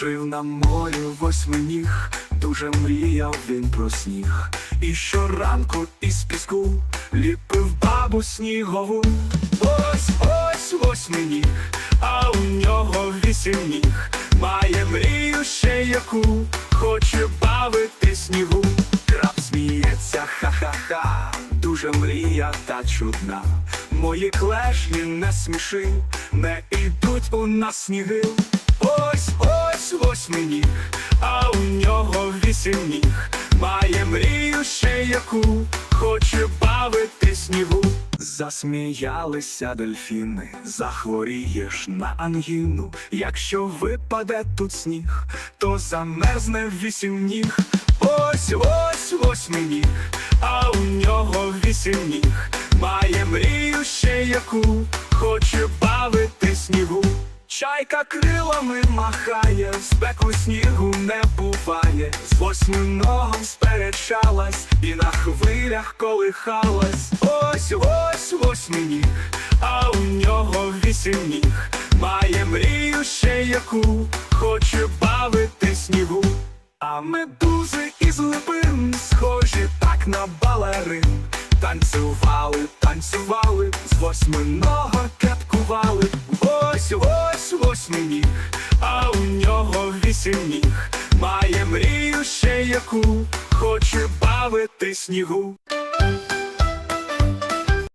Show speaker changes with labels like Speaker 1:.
Speaker 1: Жив на морі восьминіг, дуже мріяв він про сніг. І щоранку із піску ліпив бабу снігову. Ось ось восьминіг, а у нього вісім ніг. Має мрію ще яку, хоче бавити снігу. Краб сміється, ха-ха-ха, дуже мрія та чудна. Мої клешні не сміши, не ідуть у нас сніги. Ось а у нього вісім ніг. Має мрію ще яку, хоче бавити снігу. Засміялися дельфіни, захворієш на ангіну. Якщо випаде тут сніг, то замерзне вісім ніг. Ось ось восьминіг, а у нього вісім ніг. Має мрію ще яку, хоче бавити снігу. Чайка крилами махає, спеку снігу не буває. З восьминогом сперечалась і на хвилях колихалась. Ось ось восьминіг, а у нього вісім ніг. Має мрію ще яку, хоче бавити снігу. А медузи із липин схожі так на балерин. Танцювали, танцювали, з восьминого нього вісім ніг. Має мрію ще яку, хоче бавити снігу.